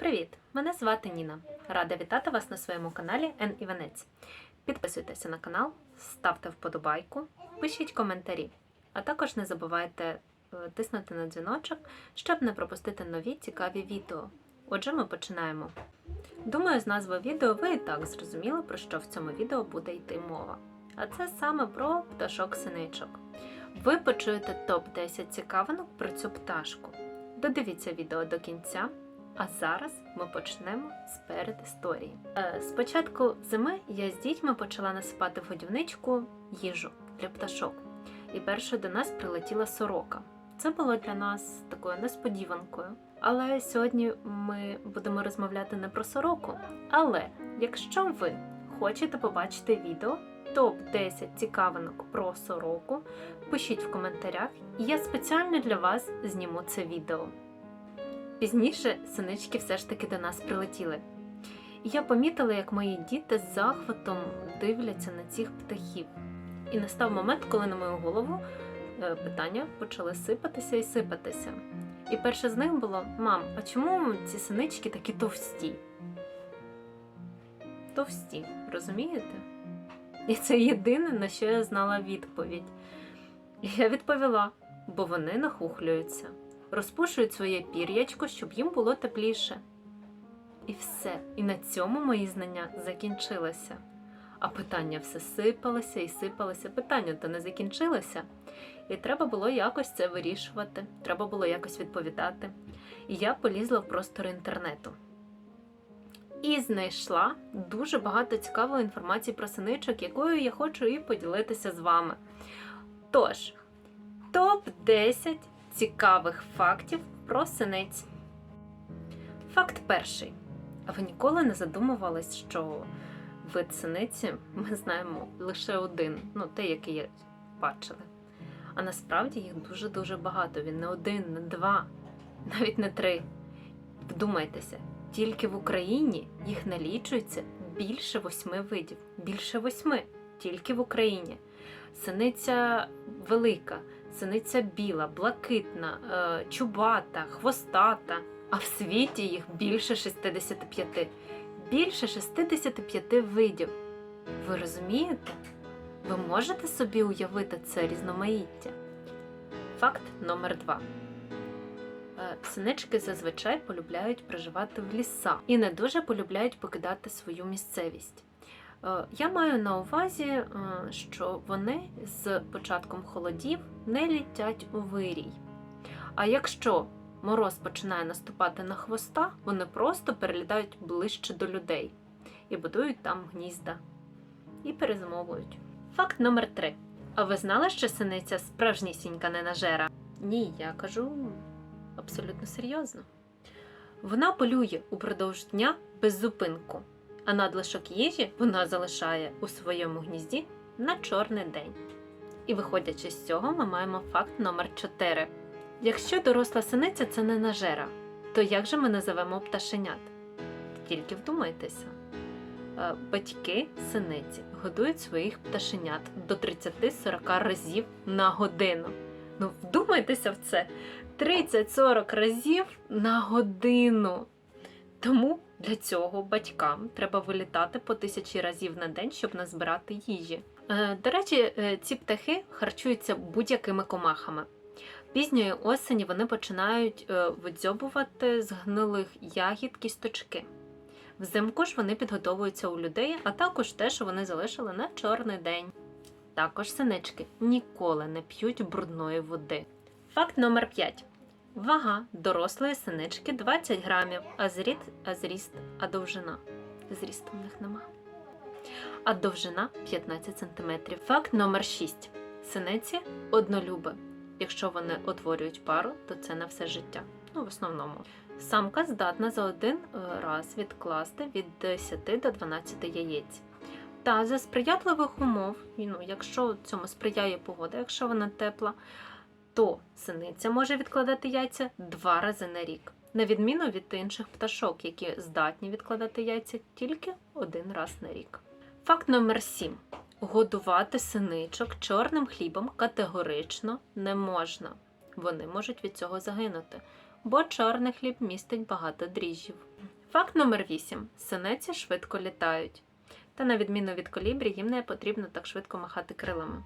Привіт! Мене звати Ніна. Рада вітати вас на своєму каналі Ен Іванець. Підписуйтеся на канал, ставте вподобайку, пишіть коментарі, а також не забувайте е, тиснути на дзвіночок, щоб не пропустити нові цікаві відео. Отже, ми починаємо. Думаю, з назви відео ви і так зрозуміли, про що в цьому відео буде йти мова. А це саме про пташок-синичок. Ви почуєте топ-10 цікавинок про цю пташку. Додивіться відео до кінця. А зараз ми почнемо з передісторії. Е, З початку зими я з дітьми почала насипати в годівничку їжу для пташок. І першою до нас прилетіла сорока. Це було для нас такою несподіванкою. Але сьогодні ми будемо розмовляти не про сороку. Але якщо ви хочете побачити відео топ-10 цікавинок про сороку, пишіть в коментарях, і я спеціально для вас зніму це відео. Пізніше синички все ж таки до нас прилетіли. І я помітила, як мої діти з захватом дивляться на цих птахів. І настав момент, коли на мою голову е, питання почали сипатися і сипатися. І перше з них було: мам, а чому ці синички такі товсті? Товсті, розумієте? І це єдине, на що я знала відповідь. І я відповіла, бо вони нахухлюються розпушують своє пір'ячко, щоб їм було тепліше. І все. І на цьому мої знання закінчилися. А питання все сипалося і сипалося. Питання то не закінчилося. І треба було якось це вирішувати, треба було якось відповідати. І я полізла в простор інтернету. І знайшла дуже багато цікавої інформації про синичок, якою я хочу і поділитися з вами. Тож, топ-10 цікавих фактів про синиць. Факт перший. Ви ніколи не задумувались, що вид синиці ми знаємо лише один, ну той, який бачили. А насправді їх дуже-дуже багато. Він не один, не два, навіть не три. Вдумайтеся, тільки в Україні їх налічується більше восьми видів. Більше восьми, тільки в Україні. Синиця велика, синиця біла, блакитна, е, чубата, хвостата. А в світі їх більше 65. Більше 65 видів. Ви розумієте? Ви можете собі уявити це різноманіття? Факт номер 2 Синички зазвичай полюбляють проживати в лісах і не дуже полюбляють покидати свою місцевість. Е, Я маю на увазі, е, що вони з початком холодів не літять у вирій. А якщо мороз починає наступати на хвоста, вони просто перелітають ближче до людей і будують там гнізда і перезимовують. Факт номер 3 А ви знали, що синиця справжнісінька ненажера? Ні, я кажу абсолютно серйозно. Вона полює упродовж дня без зупинку а надлишок їжі вона залишає у своєму гнізді на чорний день. І виходячи з цього, ми маємо факт номер 4 Якщо доросла синиця це не нажера, то як же ми називемо пташенят? Тільки вдумайтеся. Е, Батьки синиці годують своїх пташенят до 30-40 разів на годину. Ну, вдумайтеся в це! 30-40 разів на годину. Тому для цього батькам треба вилітати по тисячі разів на день, щоб назбирати їжі. Е, До речі, е, ці птахи харчуються будь-якими комахами. Пізньої осені вони починають е, видзьобувати з гнилих ягід кісточки. Взимку ж вони підготовуються у людей, а також те, що вони залишили на чорний день. Також синички ніколи не п'ють брудної води. Факт номер 5. Вага дорослої синички 20 грамів, а зріст, а зріст, а довжина. Зрісту в них нема. А довжина 15 см. Факт номер 6. Синиці однолюби. Якщо вони утворюють пару, то це на все життя. Ну, в основному. Самка здатна за один е, раз відкласти від 10 до 12 яєць. Та за сприятливих умов, ну, якщо цьому сприяє погода, якщо вона тепла, то синиця може відкладати яйця два рази на рік, на відміну від інших пташок, які здатні відкладати яйця тільки один раз на рік. Факт номер 7. Годувати синичок чорним хлібом категорично не можна. Вони можуть від цього загинути, бо чорний хліб містить багато дріжджів. Факт номер 8. Синиці швидко літають. Та на відміну від колібрі, їм не потрібно так швидко махати крилами.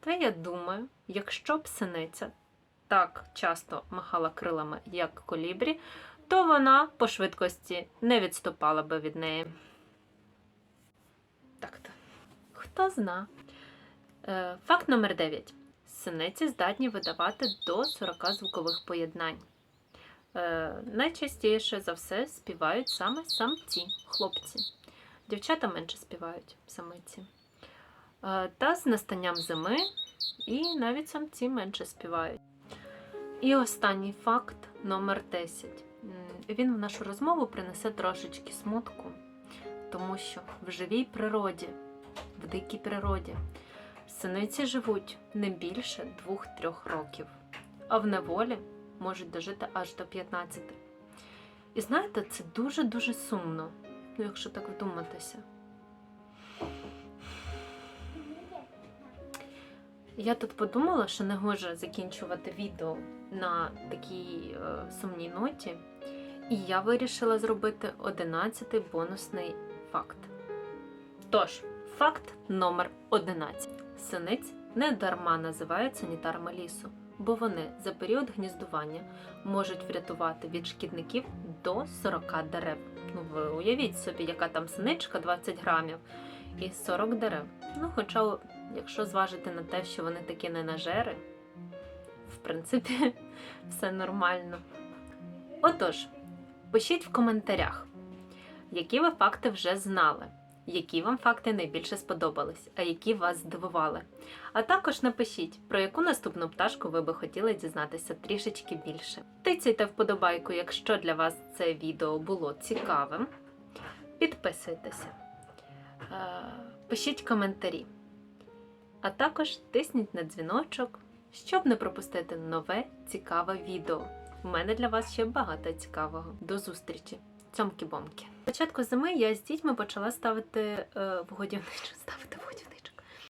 Та я думаю, якщо б синиця так часто махала крилами, як колібрі, то вона по швидкості не відступала би від неї. Так-то. Хто зна. Е, Факт номер 9. Синиці здатні видавати до 40 звукових поєднань. Е, найчастіше за все співають саме самці, хлопці. Дівчата менше співають самиці. Е, та з настанням зими і навіть самці менше співають. І останній факт номер 10. Він в нашу розмову принесе трошечки смутку, тому що в живій природі, в дикій природі, синиці живуть не більше 2-3 років, а в неволі можуть дожити аж до 15. І знаєте, це дуже-дуже сумно, ну, якщо так вдуматися. Я тут подумала, що не гоже закінчувати відео на такій е, сумній ноті, і я вирішила зробити 11-й бонусний факт. Тож, факт номер 11. Синиць не дарма називають санітарами лісу, бо вони за період гніздування можуть врятувати від шкідників до 40 дерев. Ну, ви уявіть собі, яка там синичка 20 грамів і 40 дерев. Ну, хоча, якщо зважити на те, що вони такі ненажери, в принципі, все нормально. Отож, пишіть в коментарях, які ви факти вже знали, які вам факти найбільше сподобались, а які вас здивували. А також напишіть, про яку наступну пташку ви би хотіли дізнатися трішечки більше. Тицяйте вподобайку, якщо для вас це відео було цікавим. Підписуйтеся, е, пишіть коментарі, а також тисніть на дзвіночок, щоб не пропустити нове цікаве відео. У мене для вас ще багато цікавого. До зустрічі! Цьомки-бомки. Початку зими я з дітьми почала ставити е, в годівничу